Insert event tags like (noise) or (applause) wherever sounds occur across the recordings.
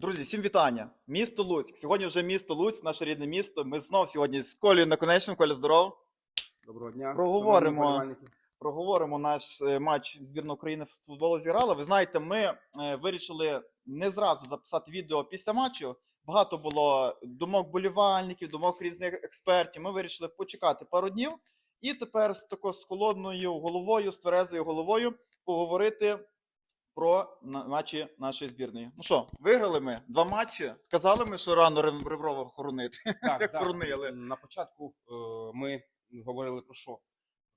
Друзі, всім вітання! Місто Луцьк. Сьогодні вже місто Луцьк, наше рідне місто. Ми знов сьогодні з Колею Наконечним. Коля, здоров. Доброго дня. Проговоримо. Проговоримо наш е, матч збірної України з футболу зіграла. Ви знаєте, ми е, вирішили не зразу записати відео після матчу. Багато було думок болівальників, думок різних експертів. Ми вирішили почекати пару днів і тепер з тако з холодною головою, з тверезою головою поговорити про матчі нашої збірної. Ну що, виграли ми два матчі. Казали ми, що рано Реброва хоронити. Так, (laughs) Як так. хоронили. На початку е, ми говорили про що?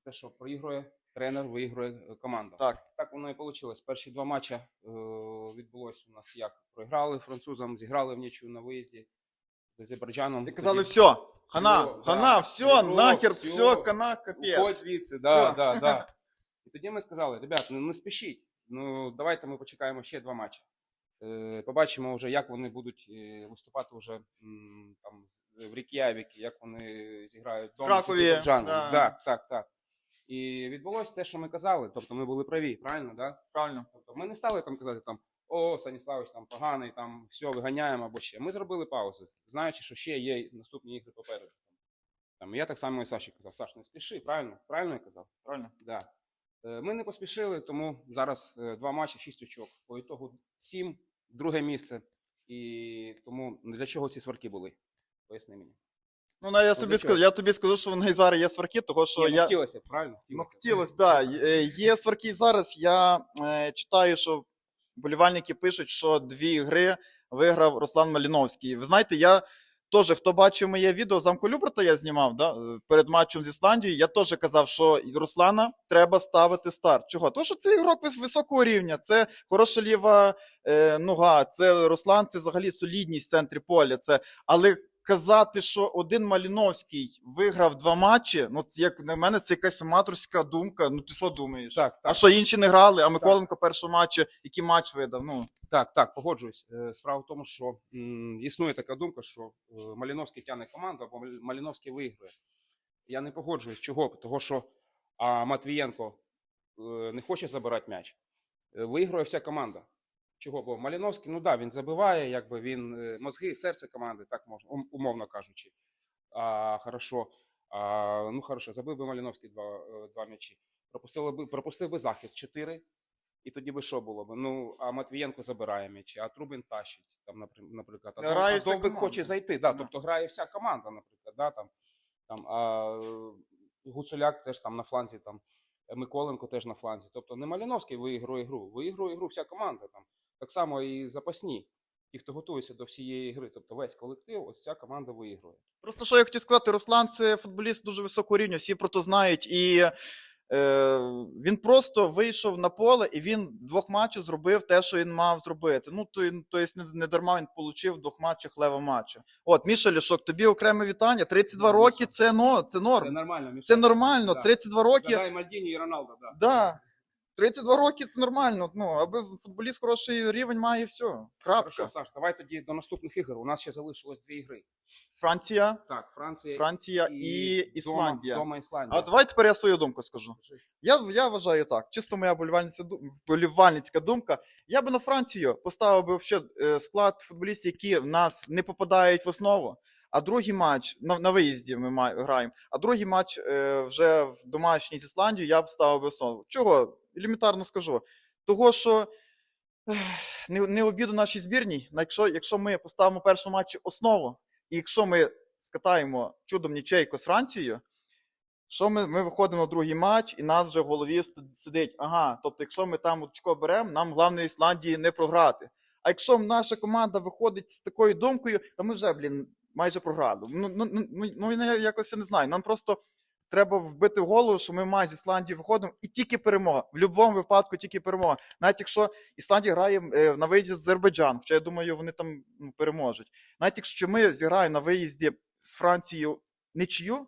Те, що проігрує тренер, виігрує е, команда. Так. Так воно і вийшло. Перші два матчі е, відбулось у нас як? Програли французам, зіграли в нічю на виїзді з Азербайджаном. І казали, Тоді все, хана, да. хана, все, Ребров, нахер, всьо. все, хана, Уходь капець. звідси, да, да, да. (laughs) І тоді ми сказали, ребят, ну не спішіть. Ну давайте ми почекаємо ще два матчі. Е, побачимо вже, як вони будуть е, виступати вже там в Рік'явікі, як вони зіграють вдома Кракові, да. Так, так, так. І відбулося те, що ми казали. Тобто ми були праві, правильно, да? Правильно. Тобто ми не стали там казати там. О, Станіславич там поганий, там все, виганяємо або ще. Ми зробили паузу, знаючи, що ще є наступні ігри попереду. Там, я так само і Саші казав, Саш, не спіши, правильно? Правильно я казав? Правильно. Да. Е, Ми не поспішили, тому зараз е, два матчі, шість очок. По ітогу сім, друге місце. І тому для чого ці сварки були? Поясни мені. Ну, на, я, Ну, тобі скажу, я тобі скажу, що в неї зараз є сварки, того що Ні, ну, я. хотілося, правильно? Ну, Хотілося. б. хотілося, так. Да. Е, Є сварки і зараз. Я е, читаю, що болівальники пишуть, що дві гри виграв Руслан Маліновський. Ви знаєте, я теж, хто бачив моє відео, замку Люберта я знімав да, е, перед матчем з Ісландією, я теж казав, що Руслана треба ставити старт. Чого? Тому що це ігрок вис- високого рівня, це хороша ліва е, нога, це Руслан, це взагалі солідність в центрі поля. Це, але казати, що один Маліновський виграв два матчі, ну це як на мене, це якась аматорська думка. Ну ти що думаєш? Так, так. А що інші не грали? А Миколенко першого матчі, який матч видав? Ну Так, так, погоджуюсь. Е, Справа в тому, що м, існує така думка, що е, Маліновський тягне команду, або Маліновський виграє. Я не погоджуюсь. Чого? Того, що а, Матвієнко е, не хоче забирати м'яч. Е, Виграє вся команда. Чого? Бо Маліновський, ну да, він забиває, якби він е, мозги, серце команди, так можна, умовно кажучи. А, хорошо. А, ну хорошо, забив би Маліновський два, е, два м'ячі. Пропустили би, пропустив би захист 4, і тоді би що було б? Ну, а Матвієнко забирає м'ячі, а Трубін тащить, там, напри- наприклад. А Довбик команда. хоче зайти, да, тобто грає вся команда, наприклад. Да, там, там, а Гуцуляк теж там на фланзі, там, Миколенко теж на фланзі. Тобто не Маліновський виігрує гру, виігрує гру вся команда. Там. Так само і запасні, ті, хто готується до всієї гри. Тобто весь колектив, ось ця команда виігрує. просто що я хотів сказати, Руслан це футболіст дуже високого рівня, всі про то знають. І е, він просто вийшов на поле і він двох матчах зробив те, що він мав зробити. Ну, то, то є не, не дарма він отримав двох матчах лева матча. От, Міша Лішок, тобі окреме вітання. 32 Ну, роки це, ну, це норм. Це нормально. Міша. Це нормально. Да. 32 роки. Згадай Мальдіні і Роналдо, да. Да. 32 роки це нормально. Ну, аби футболіст хороший рівень має і все. Крапка. Хорошо, Саш, давай тоді до наступних ігор. У нас ще залишилось дві ігри. Франція, Так, Франція, Франція і, Ісландія. Дома, дома Ісландія. А давай тепер я свою думку скажу. Я, я вважаю так. Чисто моя болівальниця, ду- вболівальницька думка. Я би на Францію поставив би вообще, е, склад футболістів, які в нас не попадають в основу. А другий матч на, на виїзді ми ма- граємо. А другий матч е, вже в домашній з Ісландією я б ставив би основу. Чого? Елементарно скажу. Того, що не, не обіду нашій збірній, якщо, якщо ми поставимо в першому матчі основу, і якщо ми скатаємо чудом нічейку з Францією, що ми, ми виходимо на другий матч, і нас вже в голові сидить. Ага, тобто, якщо ми там очко беремо, нам головне Ісландії не програти. А якщо наша команда виходить з такою думкою, то ми вже, блін, майже програли. Ну, ну, ну, ну, ну я якось я не знаю. Нам просто треба вбити в голову, що ми в матч з Ісландією виходимо, і тільки перемога. В будь-якому випадку тільки перемога. Навіть якщо Ісландія грає е, на виїзді з Азербайджан, хоча я думаю, вони там ну, переможуть. Навіть якщо ми зіграємо на виїзді з Францією нічию,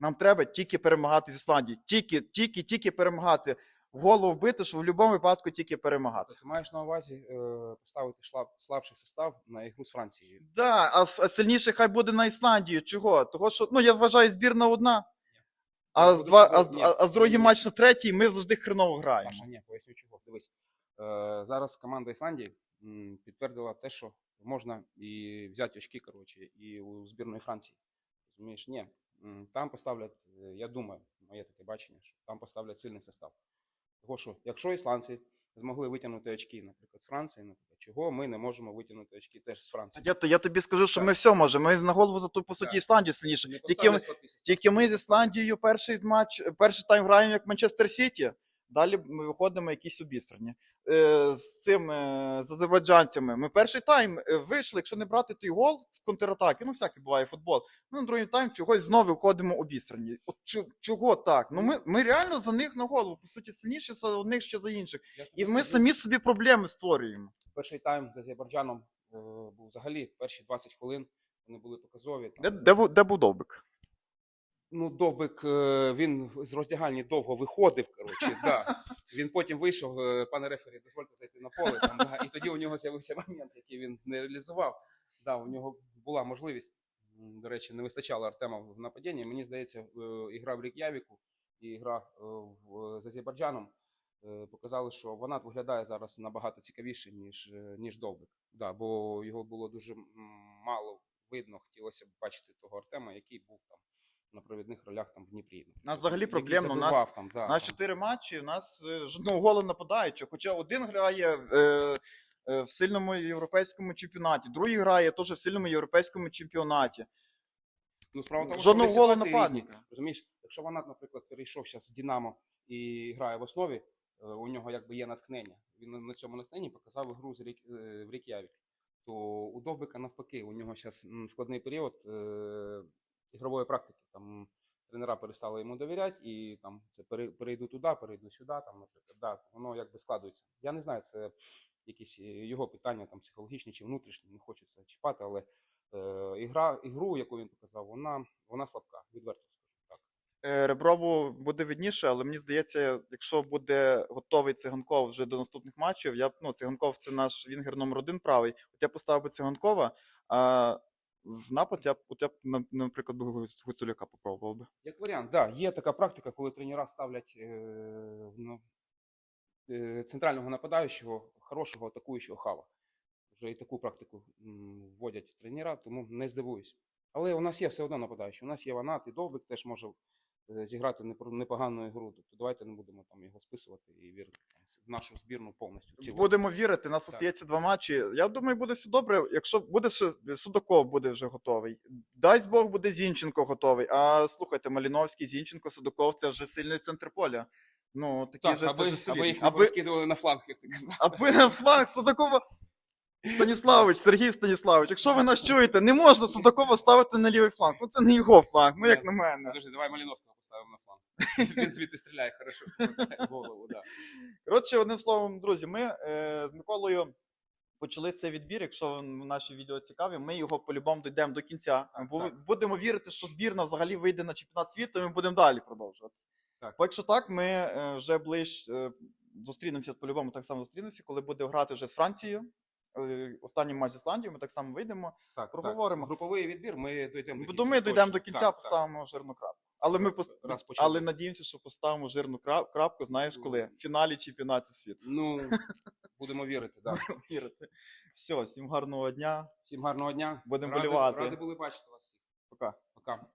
нам треба тільки перемагати з Ісландії. Тільки, тільки, тільки перемагати. В голову вбити, що в будь-якому випадку тільки перемагати. Ти маєш на увазі е, поставити шлаб, слабший состав на ігру з Францією. Да, а, а сильніше хай буде на Ісландію. Чого? Того, що ну я вважаю, збірна одна. А з два, а, з- а, а з другий матч на третій ми завжди хреново граємо. Саша, ні, поясню чого. Дивись. Е, зараз команда Ісландії м, підтвердила те, що можна і взяти очки, коротше, і у збірної Франції. Розумієш, ні. М, Там поставлять, е, я думаю, моє таке бачення, що там поставлять сильний состав. Того, що якщо ісландці змогли витягнути очки, наприклад, з Франції, наприклад, чого ми не можемо витягнути очки теж з Франції? Я, я тобі скажу, що Так. ми все можемо. Ми на голову за ту, по суті, Так. Ісландію сильніше. Тільки ми, поставлять 100 тисяч. тільки ми з Ісландією перший матч, перший тайм граємо як Манчестер Сіті. Далі ми виходимо якісь обістрані. Е, з цим е, з азербайджанцями. Ми перший тайм е, вийшли, якщо не брати той гол з контратаки, ну всякий буває футбол. Ми на другий тайм чогось знову виходимо обістрані. От чого так? Ну ми, ми реально за них на голову, по суті, сильніші за одних ще за інших. І ми самі собі проблеми створюємо. перший тайм з Азербайджаном був взагалі перші 20 хвилин. Вони були показові. Де, де, де був довбик? Ну, Довбик, він з роздягальні довго виходив. Коротше, да. (laughs) Він потім вийшов, е, пане рефері, дозвольте зайти на поле. Там, да, і тоді у нього з'явився момент, який він не реалізував. Да, у нього була можливість. До речі, не вистачало Артема в нападінні. Мені здається, е, ігра в Рік'явіку і гра е, з Азербайджаном показали, що вона виглядає зараз набагато цікавіше, ніж, ніж Довбик. Да, бо його було дуже мало видно. Хотілося б бачити того Артема, який був там на провідних ролях там в Дніпрі. У нас взагалі проблемно, у нас- там, да, На чотири матчі у нас е, жодного голу нападаючого. Хоча один грає в, е, е, в сильному європейському чемпіонаті, другий грає теж в сильному європейському чемпіонаті. Ну, справа в тому, Жодного що голу нападника. Розумієш, якщо Ванат, наприклад, перейшов зараз з Динамо і грає в основі, е, у нього якби є натхнення. Він на- цьому натхненні показав ігру з Рік, в Рік'явік. То у Довбика навпаки, у нього зараз складний період ігрової практики. Там тренера перестали йому довіряти, і там це перейду туди, перейду сюди, там, наприклад, да, воно якби складується. Я не знаю, це якісь е, його питання там психологічні чи внутрішні, не це чіпати, але е, ігра, ігру, яку він показав, вона, вона слабка, відверто скажу так. Е, Реброву буде видніше, але мені здається, якщо буде готовий циганков вже до наступних матчів, я б ну, циганков це наш вінгер номер один правий. От я поставив би циганкова, а в напад я б, от я б, на- наприклад, би Гуц- Гуцуляка попробував би. Як варіант, да, є така практика, коли тренера ставлять е, ну, е, центрального нападаючого, хорошого атакуючого хава. Вже і таку практику вводять тренера, тому не здивуюсь. Але у нас є все одно нападаючий. У нас є Ванат і Довбик теж може зіграти непро- непогану ігру. Тобто давайте не будемо там його списувати і вірити в нашу збірну повністю. в цілому. Будемо вірити, нас остається два матчі. Я думаю, буде все добре. Якщо буде ще Судаков буде вже готовий. Дасть Бог буде Зінченко готовий. А слухайте, Маліновський, Зінченко, Судаков це вже сильний центр поля. Ну, такі Так, вже це вже аби їх не аби, розкидували на фланг, як ти казав. аби на фланг Судакова. Станіславович, Сергій Станіславович, якщо ви нас чуєте, не можна Судакова ставити на лівий фланг. Ну це не його фланг, ну як на мене. Подожди, давай Маліновського поставимо на фланг. Він звідти стріляє хорошо. (laughs) в Голову, да. Коротше, одним словом, друзі, ми е, з Миколою почали цей відбір. Якщо наші відео цікаві, ми його по-любому дійдемо до кінця. Бу- так. Будемо вірити, що збірна взагалі вийде на чемпіонат світу, і ми будемо далі продовжувати. Так. Бо якщо так, ми е, вже ближче е, зустрінемося по-любому, так само зустрінемося, коли буде грати вже з Францією. Е, Останній матч з Ісландією, ми так само вийдемо. Так, Проговоримо. Так. Груповий відбір ми дійдемо до кінця. Думаю, дійдемо до кінця, Так, так. поставимо жирну крапку. Але ми пос... Раз почали. але надіємося, що поставимо жирну крап... крапку, знаєш коли? В фіналі чемпіонату світу. Ну, будемо вірити, так. Вірити. Все, всім гарного дня. Всім гарного дня. Будемо Ради- болівати. Ради були бачити вас всіх. Пока. Пока.